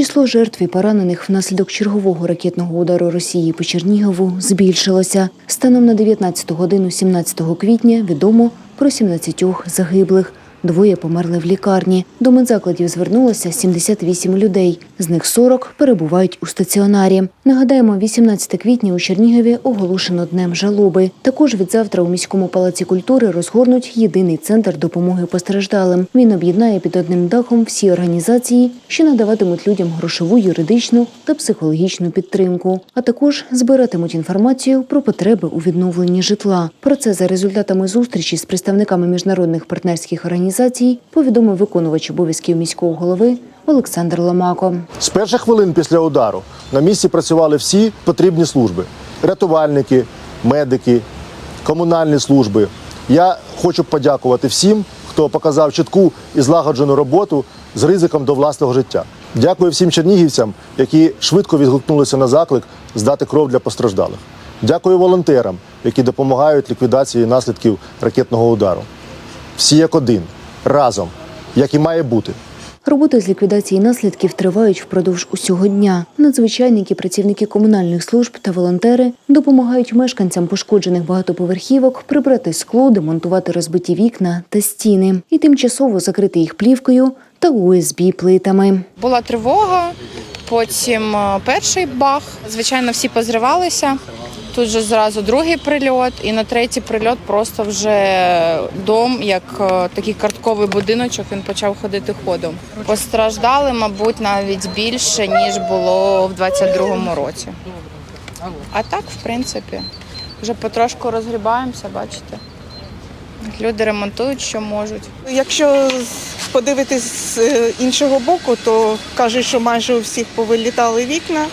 Число жертв і поранених внаслідок чергового ракетного удару Росії по Чернігову збільшилося. Станом на 19 годину 17 квітня відомо про 17 загиблих. Двоє померли в лікарні. До медзакладів звернулося 78 людей. З них 40 перебувають у стаціонарі. Нагадаємо, 18 квітня у Чернігові оголошено днем жалоби. Також від завтра у міському палаці культури розгорнуть єдиний центр допомоги постраждалим. Він об'єднає під одним дахом всі організації, що надаватимуть людям грошову, юридичну та психологічну підтримку, а також збиратимуть інформацію про потреби у відновленні житла. Про це за результатами зустрічі з представниками міжнародних партнерських організацій повідомив виконувач обов'язків міського голови Олександр Ломако. З перших хвилин після удару на місці працювали всі потрібні служби: рятувальники, медики, комунальні служби. Я хочу подякувати всім, хто показав чітку і злагоджену роботу з ризиком до власного життя. Дякую всім чернігівцям, які швидко відгукнулися на заклик здати кров для постраждалих. Дякую волонтерам, які допомагають ліквідації наслідків ракетного удару. Всі як один, разом, як і має бути. Роботи з ліквідації наслідків тривають впродовж усього дня. Надзвичайники, працівники комунальних служб та волонтери допомагають мешканцям пошкоджених багатоповерхівок прибрати скло, демонтувати розбиті вікна та стіни і тимчасово закрити їх плівкою та УСБ плитами. Була тривога, потім е, перший бах. Звичайно, всі позривалися. Тут же зразу другий прильот, і на третій прильот просто вже дом, як е, такий картковий будиночок, він почав ходити ходом. Постраждали, мабуть, навіть більше ніж було в 22-му році. А так, в принципі, вже потрошку розгрібаємося, бачите. Люди ремонтують, що можуть. Якщо подивитись з е, іншого боку, то кажуть, що майже у всіх повилітали вікна.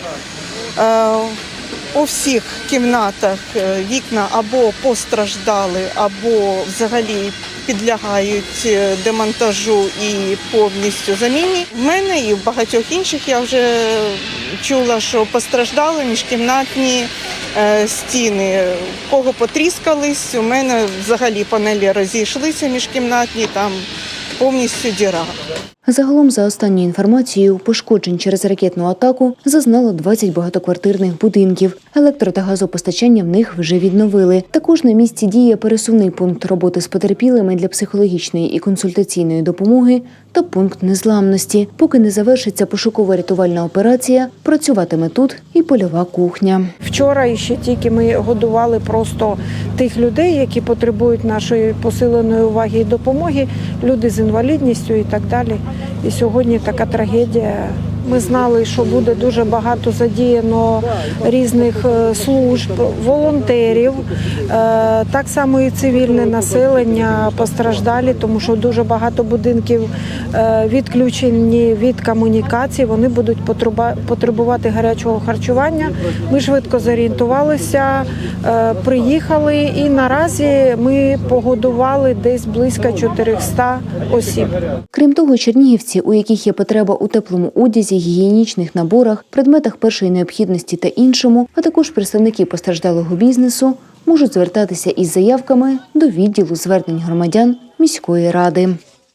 У всіх кімнатах е, вікна або постраждали, або взагалі підлягають е, демонтажу і повністю заміні. В мене і в багатьох інших я вже чула, що постраждали міжкімнатні е, стіни. Кого потріскались, у мене взагалі панелі розійшлися міжкімнатні, там повністю діра. Загалом, за останньою інформацією, пошкоджень через ракетну атаку зазнало 20 багатоквартирних будинків. Електро та газопостачання в них вже відновили. Також на місці діє пересувний пункт роботи з потерпілими для психологічної і консультаційної допомоги та пункт незламності. Поки не завершиться пошуково-рятувальна операція, працюватиме тут і польова кухня. Вчора ще тільки ми годували просто тих людей, які потребують нашої посиленої уваги і допомоги, люди з інвалідністю і так далі. І сьогодні така трагедія. Ми знали, що буде дуже багато задіяно різних е, служб, волонтерів, е, так само і цивільне населення постраждалі, тому що дуже багато будинків е, відключені від комунікацій. Вони будуть потребувати гарячого харчування. Ми швидко зорієнтувалися, приїхали, і наразі ми погодували десь близько 400 осіб. Крім того, чернігівці, у яких є потреба у теплому одязі, гігієнічних наборах, предметах першої необхідності та іншому, а також представники постраждалого бізнесу, можуть звертатися із заявками до відділу звернень громадян міської ради.